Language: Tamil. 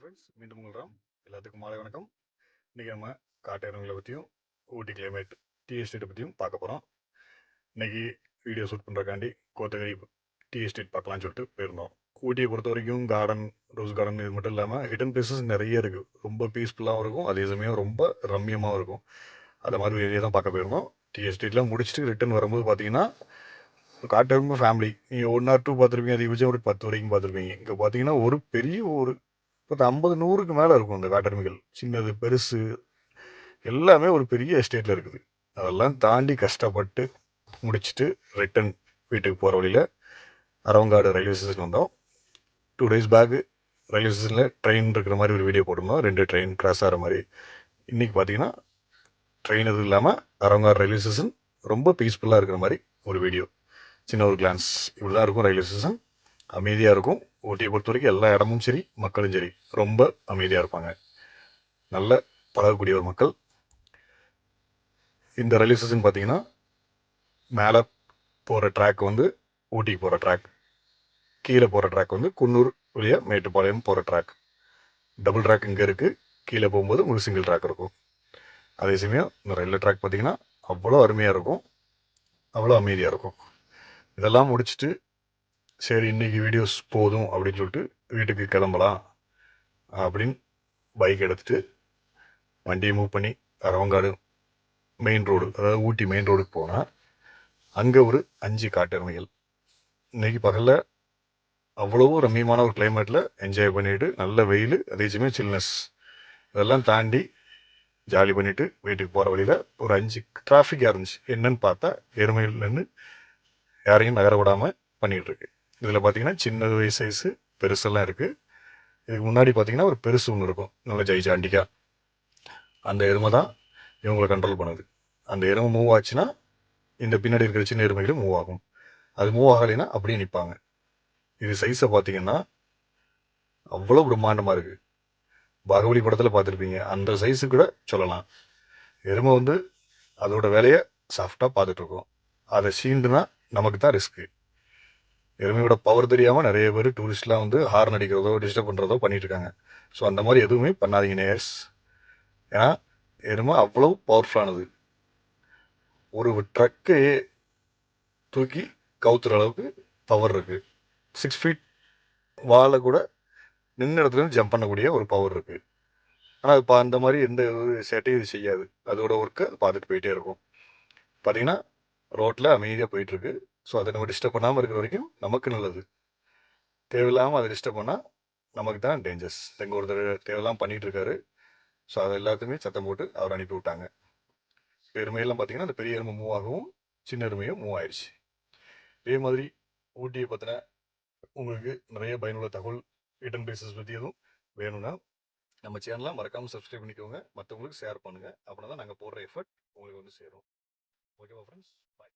ஃப்ரெண்ட்ஸ் மீண்டும் உங்களாம் எல்லாத்துக்கும் மாலை வணக்கம். இன்றைக்கி நம்ம காட்டேரங்களை பற்றியும் ஊட்டி கிளைமேட் டீ எஸ்டேட்டை பற்றியும் பார்க்க போகிறோம் இன்னைக்கு வீடியோ ஷூட் பண்ணுறக்காண்டி கோத்தகிரி டீ எஸ்டேட் பார்க்கலாம்னு சொல்லிட்டு போயிருந்தோம். ஊட்டியை பொறுத்த வரைக்கும் கார்டன் ரோஸ் கார்டன் இது மட்டும் இல்லாமல் ஹிடன் பிளேசஸ் நிறைய இருக்குது ரொம்ப பீஸ்ஃபுல்லாகவும் இருக்கும். அதே சமயம் ரொம்ப ரம்மியமாகவும் இருக்கும். அந்த மாதிரி ஏரியா தான் பார்க்க போயிருந்தோம். டீ எஸ்டேட்லாம் முடிச்சுட்டு ரிட்டர்ன் வரும்போது பார்த்தீங்கன்னா காட்டெருமை ஃபேமிலி நீங்கள் ஒன் ஆர் டூ பார்த்துருப்பீங்க அதிகபட்சம் ஒரு பத்து வரைக்கும் பார்த்துருப்பீங்க. இங்கே பார்த்தீங்கன்னா ஒரு பெரிய ஒரு பத்து ஐம்பது நூறுக்கு மேலே இருக்கும் இந்த காட்டெருமைகள் சின்னது பெருசு எல்லாமே ஒரு பெரிய எஸ்டேட்டில் இருக்குது. அதெல்லாம் தாண்டி கஷ்டப்பட்டு முடிச்சுட்டு ரிட்டன் வீட்டுக்கு போகிற வழியில் அரவங்காடு ரயில்வே ஸ்டேஷன் வந்தோம். டூ டேஸ் பேக்கு ரயில்வே ஸ்டேஷனில் ட்ரெயின் இருக்கிற மாதிரி ஒரு வீடியோ போட்டிருந்தோம். ரெண்டு ட்ரெயின் கிராஸ் ஆகிற மாதிரி. இன்றைக்கி பார்த்தீங்கன்னா ட்ரெயின் எதுவும் இல்லாமல் அரவங்காடு ரயில்வே ஸ்டேஷன் ரொம்ப பீஸ்ஃபுல்லாக இருக்கிற மாதிரி ஒரு வீடியோ சின்ன ஒரு கிளான்ஸ் இப்படி தான் இருக்கும் ரயில்வே ஸ்டேஷன் அமைதியாக இருக்கும். ஊட்டியை பொறுத்த வரைக்கும் எல்லா இடமும் சரி மக்களும் சரி ரொம்ப அமைதியாக இருப்பாங்க. நல்ல பழகக்கூடிய ஒரு மக்கள். இந்த ரயில்வே ஸ்டேஷன் பார்த்தீங்கன்னா மேலே போகிற ட்ராக் வந்து ஊட்டிக்கு போகிற ட்ராக் கீழே போகிற ட்ராக் வந்து குன்னூர் வழியாக மேட்டுப்பாளையம் போகிற ட்ராக் டபுள் ட்ராக் இங்கே இருக்குது கீழே போகும்போது ஒரு சிங்கிள் ட்ராக் இருக்கும். அதே சமயம் இந்த ரயில்வே ட்ராக் பார்த்தீங்கன்னா அவ்வளோ அருமையாக இருக்கும். அவ்வளோ அமைதியாக இருக்கும். இதெல்லாம் முடிச்சுட்டு சரி இன்றைக்கி வீடியோஸ் போதும் அப்படின்னு சொல்லிட்டு வீட்டுக்கு கிளம்பலாம் அப்படின்னு பைக் எடுத்துட்டு வண்டியை மூவ் பண்ணி அரவங்காடு மெயின் ரோடு அதாவது ஊட்டி மெயின் ரோடுக்கு போனால் அங்கே ஒரு அஞ்சு காட்டெருமைகள். இன்றைக்கி பகலில் அவ்வளவோ ரம்மியமான ஒரு கிளைமேட்டில் என்ஜாய் பண்ணிவிட்டு நல்ல வெயில் அதே சமயம் சில்னஸ் இதெல்லாம் தாண்டி ஜாலி பண்ணிவிட்டு வீட்டுக்கு போகிற வழியில் ஒரு அஞ்சு டிராஃபிக்காக இருந்துச்சு. என்னன்னு பார்த்தா எருமையில் நின்று யாரையும் நகர விடாமல் பண்ணிகிட்ருக்கு இதில் பார்த்தீங்கன்னா சின்ன சைஸு பெருசெல்லாம் இருக்குது இதுக்கு முன்னாடி பார்த்தீங்கன்னா ஒரு பெருசு ஒன்று இருக்கும். நல்ல ஜெய்ஜாண்டிக்கா அந்த எருமை தான் இவங்களை கண்ட்ரோல் பண்ணுது. அந்த எருமை மூவ் ஆச்சுன்னா இந்த பின்னாடி இருக்கிற சின்ன எருமைகளும் மூவ் ஆகும். அது மூவ் ஆகலைன்னா அப்படியே நிற்பாங்க இது சைஸை பார்த்தீங்கன்னா அவ்வளோ பிரம்மாண்டமாக இருக்குது பாகுபலி படத்தில் பார்த்துருப்பீங்க. அந்த சைஸு கூட சொல்லலாம். எருமை வந்து அதோட வேலையை சாஃப்டாக பார்த்துட்ருக்கோம் அதை சீண்டுனா நமக்கு தான் ரிஸ்க்கு எருமையோட பவர் தெரியாமல் நிறைய பேர் டூரிஸ்ட்லாம் வந்து ஹார்ன் அடிக்கிறதோ டிஸ்டர்ப் பண்ணுறதோ பண்ணிகிட்ருக்காங்க இருக்காங்க ஸோ அந்த மாதிரி எதுவுமே பண்ணாதீங்க நேயர்ஸ் ஏன்னா எருமை அவ்வளோ பவர்ஃபுல்லானது ஒரு ட்ரக்கையே தூக்கி கவுத்துற அளவுக்கு பவர் இருக்குது சிக்ஸ் ஃபீட் வாழை கூட நின்ற இடத்துல இருந்து ஜம்ப் பண்ணக்கூடிய ஒரு பவர் இருக்குது ஆனால் இப்போ அந்த மாதிரி எந்த ஒரு சேட்டையும் இது செய்யாது. அதோட ஒர்க்கை பார்த்துட்டு போயிட்டே இருக்கும். பார்த்தீங்கன்னா ரோட்டில் அமைதியாக போயிட்டுருக்கு. ஸோ அதை நம்ம டிஸ்டர்ப் பண்ணாமல் இருக்கிற வரைக்கும் நமக்கு நல்லது. தேவையில்லாமல் அதை டிஸ்டர்ப் பண்ணால் நமக்கு தான் டேஞ்சர்ஸ் எங்கள் ஒருத்தர் தேவையில்லாமல் பண்ணிகிட்டு இருக்காரு. ஸோ அதை எல்லாத்தையுமே சத்தம் போட்டு அவர் அனுப்பி விட்டாங்க. எருமையெல்லாம் பார்த்தீங்கன்னா அந்த பெரிய எருமை மூவ் ஆகவும் சின்ன எருமையும் மூவ் ஆயிடுச்சு இதே மாதிரி ஊட்டியை பற்றின உங்களுக்கு நிறைய பயனுள்ள தகவல் ரிட்டன் பேசஸ் பற்றி எதுவும் வேணும்னா நம்ம சேனலை மறக்காமல் சப்ஸ்கிரைப் பண்ணிக்கோங்க. மற்றவங்களுக்கு ஷேர் பண்ணுங்கள் அப்படின்னா தான் நாங்கள் போடுற எஃபர்ட் உங்களுக்கு வந்து சேரும். ஓகேவா ஃப்ரெண்ட்ஸ் பாய்